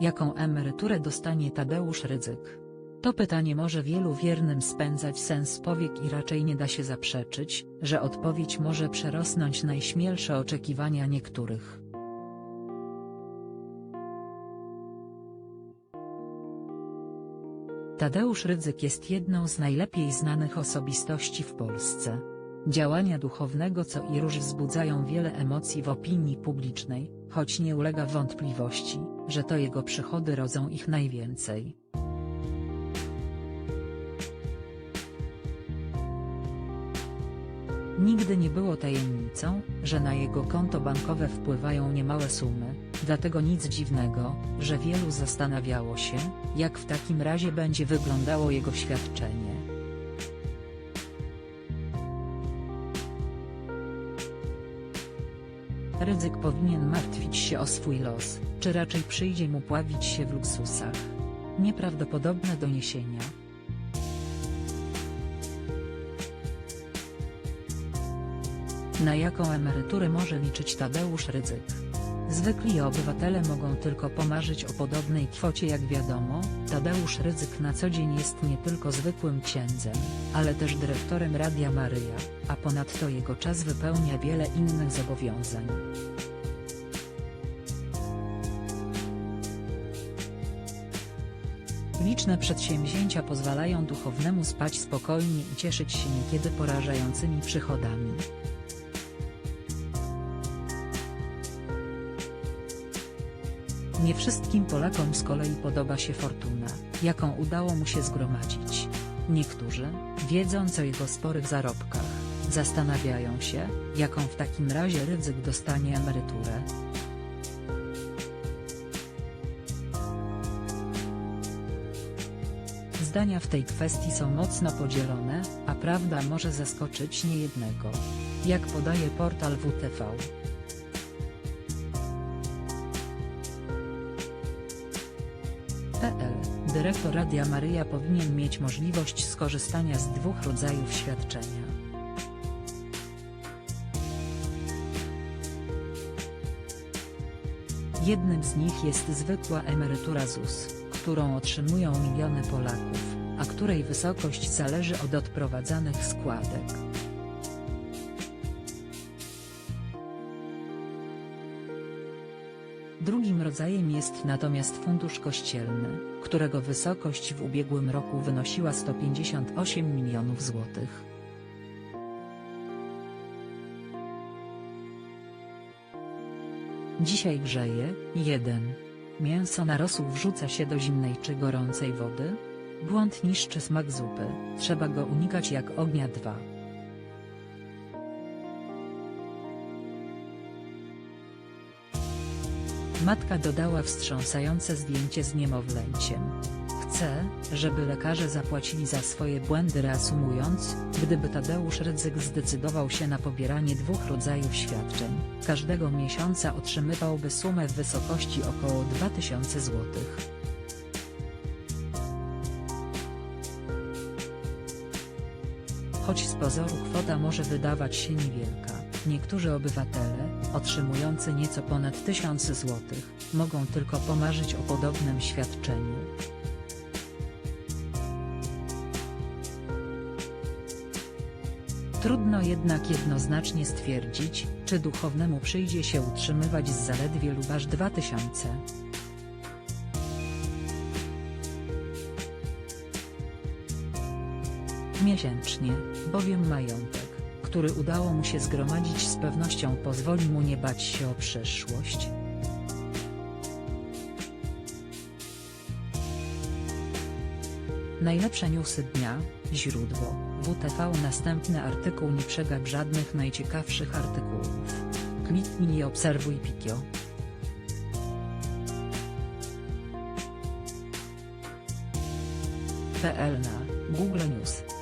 Jaką emeryturę dostanie Tadeusz Rydzyk? To pytanie może wielu wiernym spędzać sens powiek i raczej nie da się zaprzeczyć, że odpowiedź może przerosnąć najśmielsze oczekiwania niektórych. Tadeusz Rydzyk jest jedną z najlepiej znanych osobistości w Polsce. Działania duchownego co i róż wzbudzają wiele emocji w opinii publicznej, choć nie ulega wątpliwości, że to jego przychody rodzą ich najwięcej. Nigdy nie było tajemnicą, że na jego konto bankowe wpływają niemałe sumy, dlatego nic dziwnego, że wielu zastanawiało się, jak w takim razie będzie wyglądało jego świadczenie. Ryzyk powinien martwić się o swój los, czy raczej przyjdzie mu pławić się w luksusach. Nieprawdopodobne doniesienia. Na jaką emeryturę może liczyć Tadeusz Rydzyk? Zwykli obywatele mogą tylko pomarzyć o podobnej kwocie jak wiadomo, Tadeusz Rydzyk na co dzień jest nie tylko zwykłym księdzem, ale też dyrektorem Radia Maryja, a ponadto jego czas wypełnia wiele innych zobowiązań. Liczne przedsięwzięcia pozwalają duchownemu spać spokojnie i cieszyć się niekiedy porażającymi przychodami. Nie wszystkim Polakom z kolei podoba się fortuna, jaką udało mu się zgromadzić. Niektórzy, wiedząc o jego sporych zarobkach, zastanawiają się, jaką w takim razie Rydzyk dostanie emeryturę. Zdania w tej kwestii są mocno podzielone, a prawda może zaskoczyć niejednego. Jak podaje portal WTV. PL. Dyrektor Radia Maryja powinien mieć możliwość skorzystania z dwóch rodzajów świadczenia. Jednym z nich jest zwykła emerytura ZUS, którą otrzymują miliony Polaków, a której wysokość zależy od odprowadzanych składek. Drugim rodzajem jest natomiast fundusz kościelny, którego wysokość w ubiegłym roku wynosiła 158 milionów złotych. Dzisiaj grzeje, 1. Mięso na rosół wrzuca się do zimnej czy gorącej wody? Błąd niszczy smak zupy, trzeba go unikać jak ognia 2. Matka dodała wstrząsające zdjęcie z niemowlęciem. Chce, żeby lekarze zapłacili za swoje błędy reasumując, gdyby Tadeusz Rydzyk zdecydował się na pobieranie dwóch rodzajów świadczeń, każdego miesiąca otrzymywałby sumę w wysokości około 2000 zł. Choć z pozoru kwota może wydawać się niewielka, niektórzy obywatele, otrzymujący nieco ponad 1000 zł, mogą tylko pomarzyć o podobnym świadczeniu. Trudno jednak jednoznacznie stwierdzić, czy duchownemu przyjdzie się utrzymywać z zaledwie lub aż 2000. miesięcznie, bowiem majątek, który udało mu się zgromadzić z pewnością pozwoli mu nie bać się o przyszłość. Najlepsze newsy dnia, źródło, WTV Następny artykuł nie przegap żadnych najciekawszych artykułów. Kliknij i obserwuj Pikio. PL na Google News